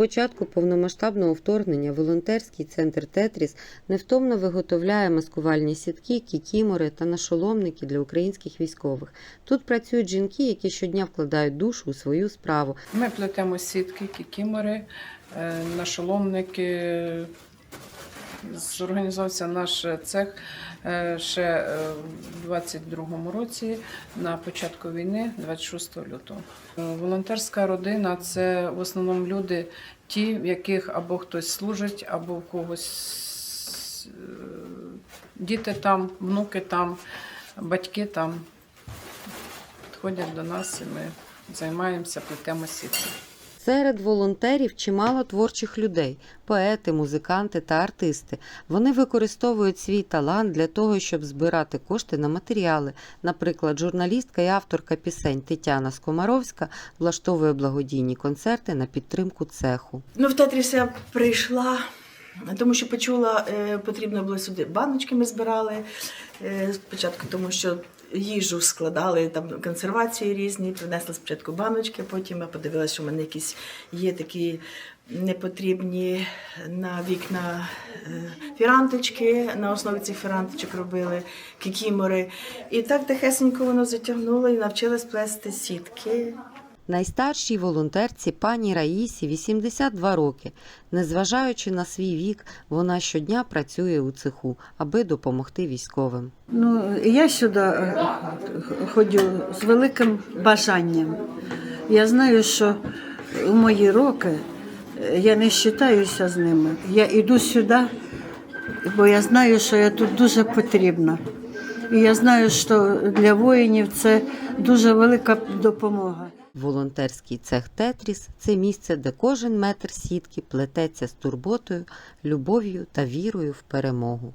початку повномасштабного вторгнення волонтерський центр Тетріс невтомно виготовляє маскувальні сітки, кікімори та нашоломники для українських військових. Тут працюють жінки, які щодня вкладають душу у свою справу. Ми плетемо сітки, кікімори, е, нашоломники. Зорганізувався наш цех е, ще е, в 22-му році на початку війни, 26 лютого. Е, Волонтерська родина це в основному люди, ті, в яких або хтось служить, або в когось е, діти там, внуки там, батьки там. Підходять до нас і ми займаємося, плетемо сітки. Серед волонтерів чимало творчих людей поети, музиканти та артисти. Вони використовують свій талант для того, щоб збирати кошти на матеріали. Наприклад, журналістка і авторка пісень Тетяна Скомаровська влаштовує благодійні концерти на підтримку цеху. Ну, в Тетріс я прийшла, тому що почула, е, потрібно було сюди баночки ми збирали е, спочатку, тому що їжу складали, там консервації різні, принесли спочатку баночки, потім я подивилася, що в мене якісь є такі непотрібні на вікна е, фіранточки, на основі цих фіранточок робили кікімори. І так тихесенько воно затягнуло і навчилась плести сітки. Найстаршій волонтерці пані Раїсі 82 роки. Незважаючи на свій вік, вона щодня працює у цеху, аби допомогти військовим. Ну, я сюди е, ходжу з великим бажанням. Я знаю, що у мої роки е, я не вважаюся з ними. Я йду сюди, бо я знаю, що я тут дуже потрібна. І я знаю, що для воїнів це дуже велика допомога. Волонтерський цех Тетріс це місце, де кожен метр сітки плететься з турботою, любов'ю та вірою в перемогу.